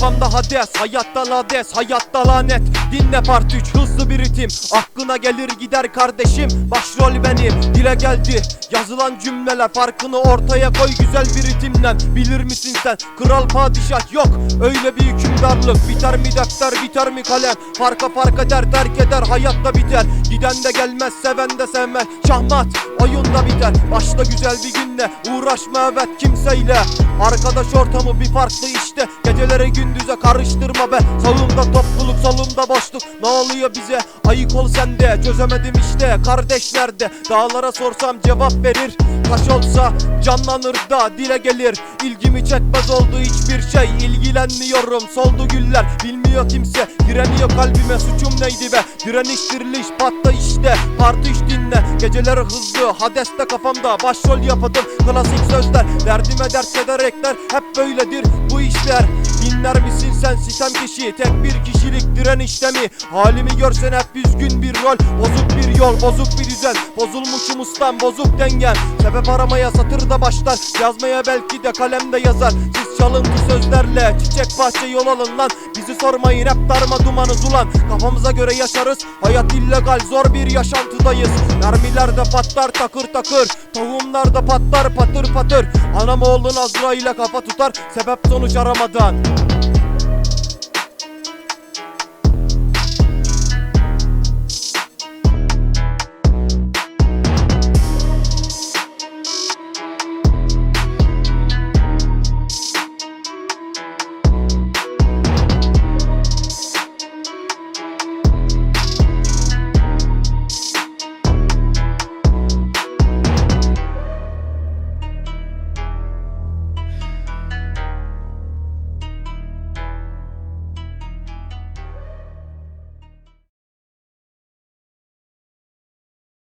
Kafamda hades hayatta lades hayatta lanet. Dinle part 3 hızlı bir ritim. Aklına gelir gider kardeşim Başrol benim. Dile geldi Yazılan cümleler farkını ortaya koy güzel bir ritimle Bilir misin sen kral padişah yok. Öyle bir hükümdarlık Biter mi defter biter mi kalem? Farka fark eder terk eder hayatta biter. Giden de gelmez seven de sevmez. Şahmat oyunda biter. Başta güzel bir günle uğraşma evet kimseyle Arkadaş ortamı bir farklı işte. Gecelere gündüze karıştırma be. Sağımda topluluk solumda boşluk. Ne oluyor bize? Ayık ol sen de. Çözemedim işte. Kardeş nerede? Dağlara sorsam cevap verir. Taş olsa canlanır da dile gelir. İlgimi çekmez oldu hiçbir şey. İlgilenmiyorum. Soldu güller. Bilmiyor kimse. Giremiyor kalbime. Suçum neydi be? Direniş diriliş patla işte. Parti dinle geceler hızlı Hadeste kafamda başrol yapadım Klasik sözler derdime dert ederekler Hep böyledir bu işler. Dinler misin sen sitem kişi? Tek bir kişilik direnişte mi Halimi görsen hep üzgün bir rol. Bozuk bir yol bozuk bir düzen. Bozulmuşum ustam bozuk dengem Sebep aramaya satırda başlar. Yazmaya belki de kalemde yazar Siz çalıntı sözlerle Çiçek bahçe yol alın lan. Bizi sormayın hep darma dumanız ulan. Kafamıza göre yaşarız Hayat illegal zor bir yaşantıdayız. Mermiler de patlar takır takır. Tohumlar da patlar patır patır. Anam oğlun Azrail'e kafa tutar Sebep sonuç aramadan